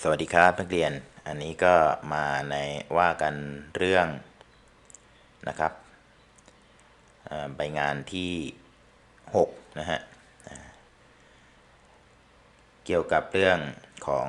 สวัสดีครับนักเรียน อันนี้ก็มาในว่ากันเรื่องนะครับใบงานที่6นะฮะเกี่ยวกับเรื่องของ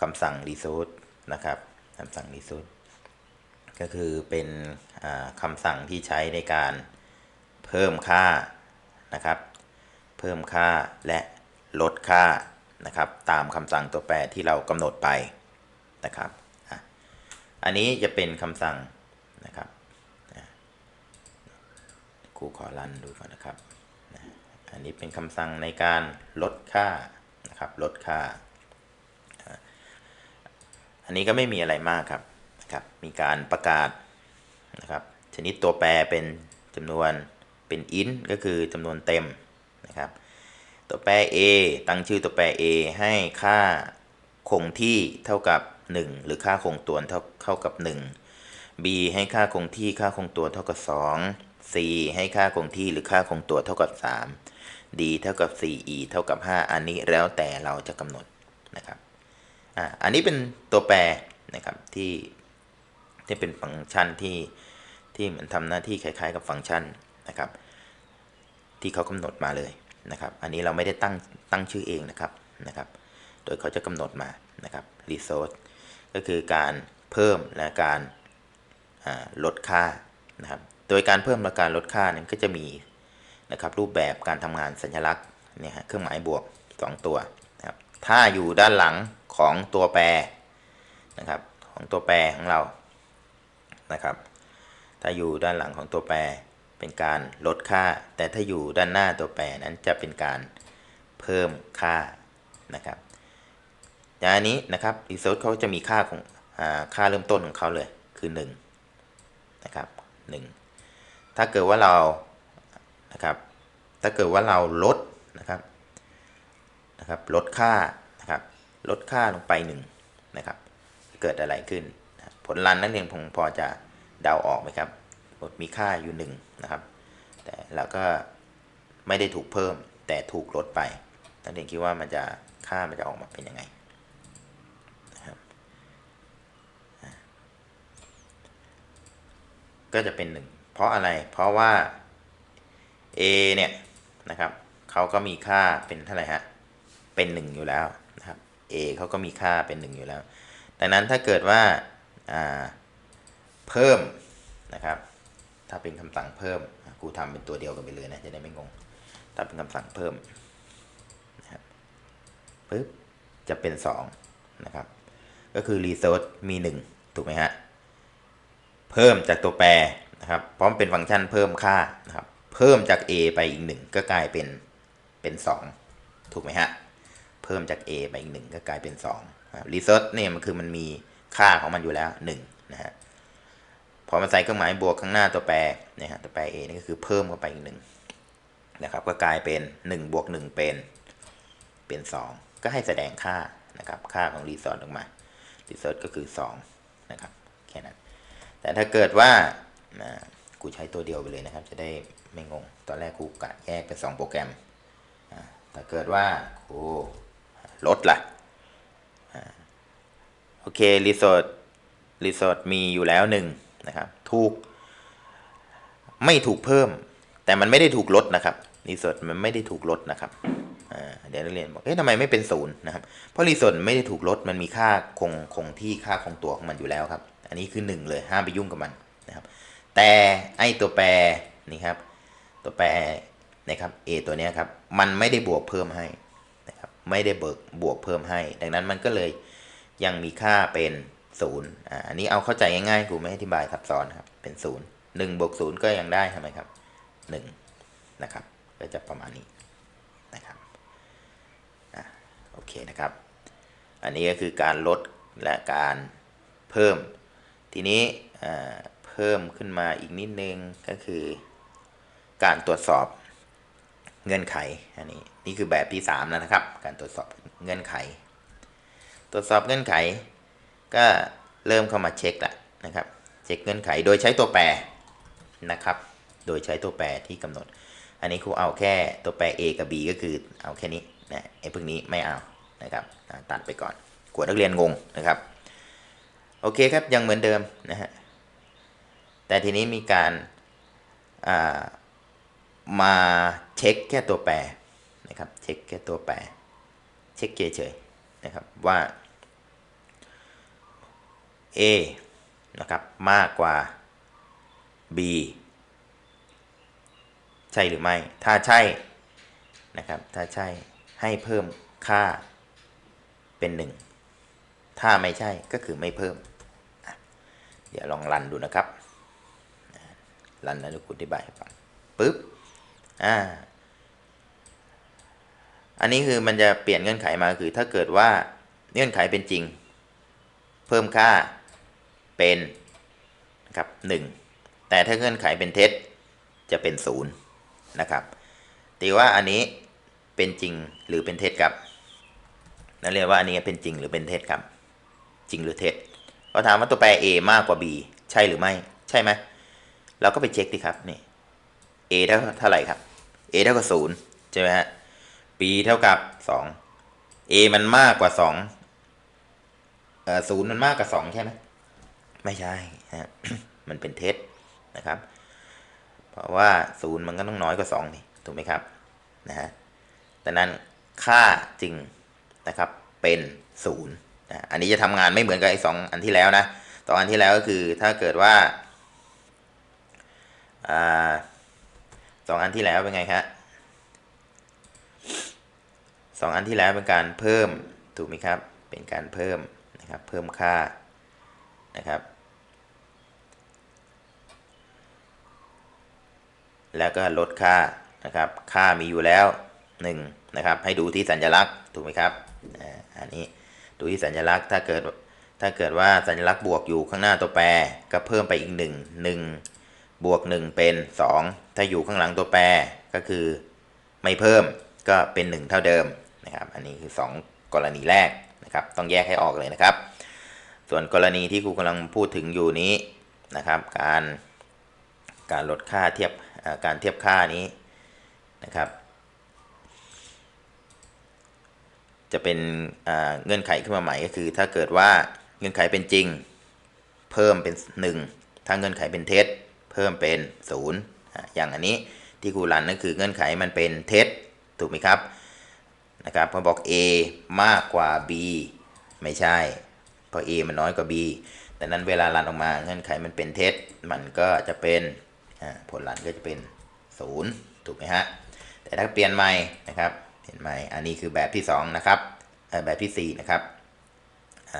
คำสั่ง resource นะครับคำสั่ง resource ก็คือเป็นคำสั่งที่ใช้ในการเพิ่มค่านะครับ เพิ่มค่าและลดค่า นะครับตามคำสั่งตัวแปรที่เรากำหนดไปนะครับอันนี้จะเป็นคำสั่งนะครับครูขอรันดูก่อนนะครับอันนี้เป็นคำสั่งในการลดค่านะครับลดค่า อันนี้ก็ไม่มีอะไรมากครับนะครับ มีการประกาศนะครับชนิดตัวแปรเป็นจำนวนเป็น int ก็คือจำนวนเต็มนะครับ ตัวแปร a ตั้งชื่อตัวแปร a ให้ค่าคงที่เท่ากับ 1 หรือค่าคงตัวเท่าเท่ากับ 1 b ให้ค่าคงที่ค่าคงตัวเท่ากับ 2 c ให้ค่าคงที่หรือค่าคงตัวเท่ากับ 3 d เท่ากับ 4 e เท่ากับ 5 อันนี้แล้วแต่เราจะกำหนดนะครับอ่าอันนี้เป็นตัวแปรนะครับที่ที่เป็นฟังก์ชันที่ที่เหมือนทำหน้าที่คล้ายๆ กับฟังก์ชันนะครับ ที่เขากำหนดมาเลย นะครับ อันนี้เราไม่ได้ตั้งตั้งชื่อเองนะครับนะครับ โดยเขาจะกำหนดมานะครับ resource ก็คือการเพิ่มและการลดค่านะครับ โดยการเพิ่มและการลดค่านั้นก็จะมีนะครับรูปแบบการทำงานสัญลักษณ์เนี่ยฮะเครื่องหมายบวก 2 ตัวนะครับถ้าอยู่ด้านหลังของตัวแปรนะครับของตัวแปรของเรานะครับ ถ้าอยู่ด้านหลังของตัวแปร เป็นการลดค่า แต่ถ้าอยู่ด้านหน้าตัวแปรนั้นจะเป็นการเพิ่มค่านะครับอย่างอันนี้นะครับ resource เขาจะมีค่าของอค่าเริ่มต้นของเขาเลยคือ1นะครับ1ถ้าเกิดว่าเรานะครับ ถ้าเกิดว่าเราลดนะครับนะครับลดค่านะครับลดค่าลงไป1นะครับ เกิดอะไรขึ้นนะครับผลลันนักเรียนคงพอจะเดาออกไหมครับ มีค่าอยู่หนึ่งนะครับ แต่เราก็ไม่ได้ถูกเพิ่มแต่ถูกลดไปนักเรียนคิดว่ามันจะค่ามันจะออกมาเป็นยังไงนะครับก็จะเป็นหนึ่งเพราะอะไรเพราะว่า a เนี่ยนะครับเขาก็มีค่าเป็นเท่าไหร่ฮะเป็นหนึ่งอยู่แล้วนะครับ a เขาก็มีค่าเป็นหนึ่งอยู่แล้ว ดังนั้นถ้าเกิดว่าอ่าเพิ่มนะครับ ถ้าเป็นคำสั่งเพิ่มครูทำเป็นตัวเดียวกันไปเลยนะจะได้ไม่งง ถ้าเป็นคำสั่งเพิ่มนะครับปึ๊บจะเป็น2นะครับก็คือ resource มี 1 ถูกไหมฮะ เพิ่มจากตัวแปรนะครับ พราะมันเป็นฟังก์ชันเพิ่มค่านะครับ เพิ่มจาก a ไปอีก 1 ก็กลายเป็นเป็น 2 ถูกไหมฮะ เพิ่มจาก a ไปอีก 1 ก็กลายเป็น2นะครับ resource เนี่ยมันคือมันมีค่าของมันอยู่แล้ว1นะฮะ พอมาใส่เครื่องหมายบวกข้างหน้าตัวแปรนี่ยฮะตัวแปร a นี่ก็คือเพิ่มเข้าไปอีกหนึ่งนะครับก็กลายเป็น1บวก1เป็นเป็น 2 ก็ให้แสดงค่านะครับค่าของรีสอร์ทออกมารีสอร์ทก็คือ2นะครับแค่นั้น แต่ถ้าเกิดว่ากูใช้ตัวเดียวไปเลยนะครับ จะได้ไม่งง ตอนแรกครูกะแยกเป็น 2 โปรแกรมอ่าถ้าเกิดว่าครูลดล่ะอ่าโอเครีสอร์ทรีสอร์ทมีอยู่แล้วห นะครับถูกไม่ถูกเพิ่ม แต่มันไม่ได้ถูกลดนะครับรีสิร์ชมันไม่ได้ถูกลดนะครับเดี๋ยวนักเรียนบอกเอ๊ะทำไมไม่เป็นศูนย์นะครับเพราะรีสิร์ชไม่ได้ถูกลดมันมีค่าคงคงที่ค่าคงตัวของมันอยู่แล้วครับ อันนี้คือหนึ่งเลยห้ามไปยุ่งกับมันนะครับ แต่ไอตัวแปรนี่ครับ ตัวแปรนะครับ a ตัวนี้ครับมันไม่ได้บวกเพิ่มให้นะครับไม่ได้เบิกบวกเพิ่มให้ ดังนั้นมันก็เลยยังมีค่าเป็น ศูนย์อ่าอันนี้เอาเข้าใจง่ายๆครูไม่อธิบายซับซ้อนครับ เป็นศูนย์หนึ่งบวกศูนย์ก็ยังได้ทำไมครับหนึ่งนะครับ ก็จะประมาณนี้นะครับอะโอเคนะครับ อันนี้ก็คือการลดและการเพิ่ม ทีนี้อ่าเพิ่มขึ้นมาอีกนิดนึงก็คือการตรวจสอบเงื่อนไขอันนี้นี่คือแบบที่3แล้วนะครับ การตรวจสอบเงื่อนไข ตรวจสอบเงื่อนไข ก็เริ่มเข้ามาเช็คละนะครับ เช็คเงื่อนไขโดยใช้ตัวแปรนะครับ โดยใช้ตัวแปรที่กำหนด อันนี้ครูเอาแค่ตัวแปร a กับ b ก็คือเอาแค่นี้นะไอ้พวกนี้ไม่เอานะครับตัดไปก่อนกลัวนักเรียนงงนะครับ โอเคครับยังเหมือนเดิมนะฮะแต่ทีนี้มีการามาเช็คแค่ตัวแปรนะครับเช็คแค่ตัวแปร เช็คเฉยๆนะครับว่า A นะครับมากกว่า B ใช่หรือไม่ ถ้าใช่นะครับ ถ้าใช่ให้เพิ่มค่าเป็น 1 ถ้าไม่ใช่ก็คือไม่เพิ่มอะเดี๋ยวลองรันดูนะครับ รันนะทุกคนอธิบายให้ฟังปึ๊บ อ่า อันนี้คือมันจะเปลี่ยนเงื่อนไขมาคือถ้าเกิดว่าเงื่อนไขเป็นจริง เพิ่มค่า เป็นนะครับหนึ่งแต่ถ้าเงื่อนไขเป็นเท็จจะเป็นศูนย์นะครับตีว่าอันนี้เป็นจริงหรือเป็นเท็จครับนักเรียนว่าอันนี้เป็นจริงหรือเป็นเท็จครับ จริงหรือเท็จก็ถามว่าตัวแปร a มากกว่า b ใช่หรือไม่ ใช่ไหมเราก็ไปเช็คดีครับนี่ a เท่าเท่าไหร่ครับ a เท่ากับศูนย์ใช่ไหมฮะ b เท่ากับสอง a มันมากกว่าสองเอ่อศูนย์มันมากกว่าสองใช่ไหม ไม่ใช่ฮะมันเป็นเท็จนะครับ เพราะว่าศูนย์มันก็ต้องน้อยกว่าสองนี่ถูกไหมครับนะฮะดังนั้นค่าจริงนะครับเป็นศูนย์นะอันนี้จะทำงานไม่เหมือนกับไอ้สองอันที่แล้วนะสองอันที่แล้วก็คือถ้าเกิดว่าอ่าสองอันที่แล้วเป็นไงครับสองอันที่แล้วเป็นการเพิ่มถูกไหมครับ เป็นการเพิ่มนะครับ เพิ่มค่า นะครับ แล้วก็ลดค่านะครับ ค่ามีอยู่แล้ว1นะครับ ให้ดูที่สัญลักษณ์ถูกไหมครับอ่าอันนี้ดูที่สัญลักษณ์ถ้าเกิดถ้าเกิดว่าสัญลักษณ์บวกอยู่ข้างหน้าตัวแปรก็เพิ่มไปอีก 1 1 บวก 1 เป็น 2 ถ้าอยู่ข้างหลังตัวแปรก็คือไม่เพิ่มก็เป็น 1 เท่าเดิมนะครับ อันนี้คือ 2 กรณีแรกนะครับ ต้องแยกให้ออกเลยนะครับ ส่วนกรณีที่ครูกำลังพูดถึงอยู่นี้นะครับ การการลดค่าเทียบการเทียบค่านี้นะครับ จะเป็นเงื่อนไขขึ้นมาใหม่ก็คือ ถ้าเกิดว่าเงื่อนไขเป็นจริง เพิ่มเป็น 1 ถ้าเงื่อนไขเป็นเท็จเพิ่มเป็น 0อะอย่างอันนี้ที่ครูรันนั่นคือเงื่อนไขมันเป็นเท็จถูกไหมครับนะครับพอบอก a มากกว่า b ไม่ใช่ เพราะ a มันน้อยกว่า b ดังนั้นเวลารันออกมาเงื่อนไขมันเป็นเท็จ มันก็จะเป็นผลลัพธ์ก็จะเป็น 0 ถูกไหมฮะ แต่ถ้าเปลี่ยนใหม่นะครับเปลี่ยนใหม่ อันนี้คือแบบที่ 2 นะครับแบบที่ 4 นะครับอ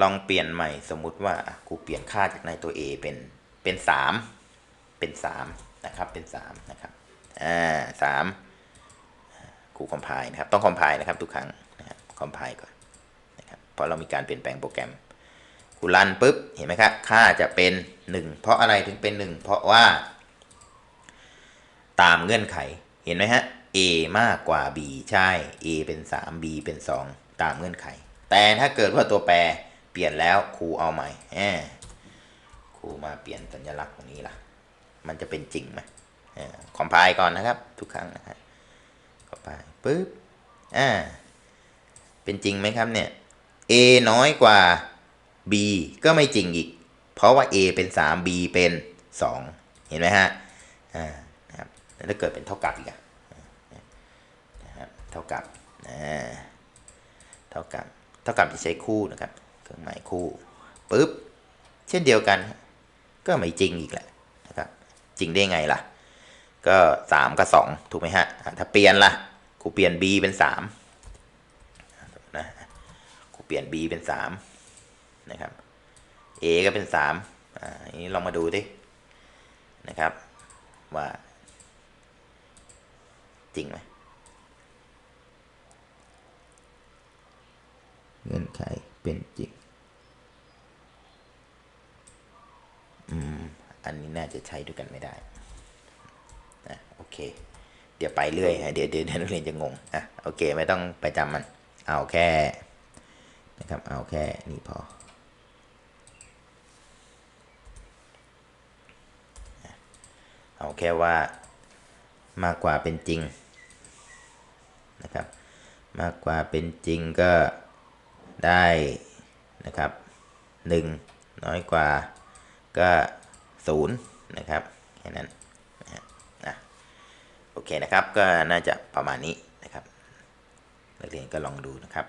ลองเปลี่ยนใหม่สมมุติว่ากูเปลี่ยนค่าจากในตัว a เป็นเป็น3เป็น3นะครับเป็น3นะครับอ่าสามครูคอมไพล์นะครับ ต้องคอมไพล์นะครับทุกครั้งนะครับคอมไพล์ก่อน เพราะเรามีการเปลี่ยนแปลงโปรแกรมครูรันปุ๊บเห็นไหมครับค่าจะเป็น 1 เพราะอะไรถึงเป็น 1 เพราะว่า ตามเงื่อนไขเห็นไหมฮะ a มากกว่า b ใช่ a เป็น 3 b เป็น 2 ตามเงื่อนไข แต่ถ้าเกิดว่าตัวแปรเปลี่ยนแล้วครูเอาใหม่แหมครูมาเปลี่ยนสัญลักษณ์ตรงนี้ล่ะ มันจะเป็นจริงไหมคอมไพล์ก่อนนะครับ ทุกครั้งนะครับคอมไพล์ปึ๊บอ่าเป็นจริงไหมครับเนี่ย a น้อยกว่า b ก็ไม่จริงอีก เพราะว่า a เป็น 3 b เป็น 2 เห็นไหมฮะอ่านะครับแล้วถ้าเกิดเป็นเท่ากับอีกอะนะครับเท่ากับอ่าเท่ากับเท่ากับจะใช้คู่นะครับเครื่องหมายคู่ปึ๊บเช่นเดียวกัน ก็ไม่จริงอีกแหละนะครับจริงได้ไงล่ะ ก็สามกับสองถูกไหมฮะ ถ้าเปลี่ยนล่ะกูเปลี่ยน b เป็นสาม เปลี่ยน b เป็นสามนะครับ a ก็เป็นสามอ่าอันนี้ลองมาดูดินะครับ ว่า จริงไหมเงื่อนไขเป็นจริง อืม อันนี้น่าจะใช้ด้วยกันไม่ได้นะโอเค เดี๋ยวไปเรื่อยฮะเดี๋ยวเดี๋ยวเดี๋ยวนักเรียนจะงง อะ โอเค ไม่ต้องไปจำมัน เอาแค่ นะครับ เอาแค่นี้พอ เอาแค่ว่ามากกว่าเป็นจริงนะครับ มากกว่าเป็นจริงก็ได้นะครับหนึ่งน้อยกว่าก็ศูนย์นะครับแค่นั้นนะโอเคนะครับก็น่าจะประมาณนี้นะครับนักเรียนก็ลองดูนะครับ